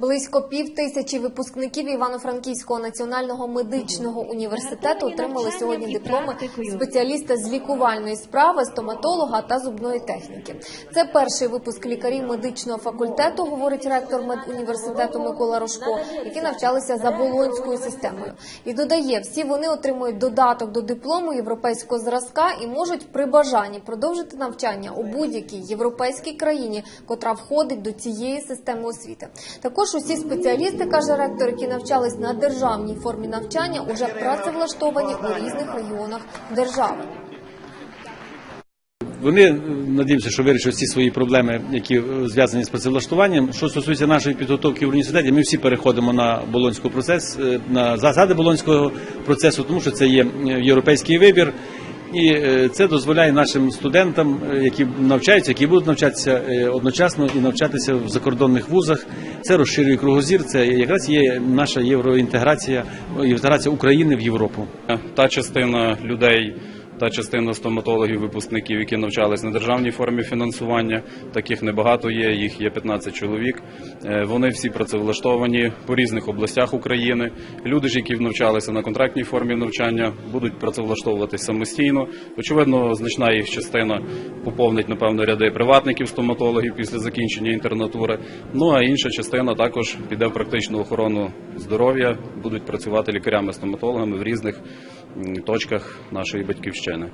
Близько пів тисячі випускників Івано-Франківського національного медичного університету отримали сьогодні дипломи спеціаліста з лікувальної справи, стоматолога та зубної техніки. Це перший випуск лікарів медичного факультету, говорить ректор медуніверситету Микола Рожко, які навчалися за болонською системою. І додає, всі вони отримують додаток до диплому європейського зразка і можуть при бажанні продовжити навчання у будь-якій європейській країні, котра входить до цієї системи освіти. Також усі спеціалісти, каже ректор, які навчались на державній формі навчання, уже працевлаштовані у різних регіонах держави. Вони е, надіємося, що вирішать всі свої проблеми, які е, зв'язані з працевлаштуванням. Що стосується нашої підготовки в університеті, ми всі переходимо на болонський процес, е, на засади болонського процесу, тому що це є європейський вибір. І е, це дозволяє нашим студентам, е, які навчаються, які будуть навчатися е, одночасно і навчатися в закордонних вузах. Це розширює кругозір. Це якраз є наша євроінтеграція, інтеграція України в Європу. та частина людей, та частина стоматологів, випускників, які навчались на державній формі фінансування. Таких небагато є, їх є 15 чоловік. Е, Вони всі працевлаштовані по різних областях України. Люди ж, які навчалися на контрактній формі навчання, будуть працевлаштовуватись самостійно. Очевидно, значна їх частина поповнить напевно ряди приватників стоматологів після закінчення інтернатури. Ну а інша частина також піде в практичну охорону здоров'я, будуть працювати лікарями-стоматологами в різних точках нашої батьківщини.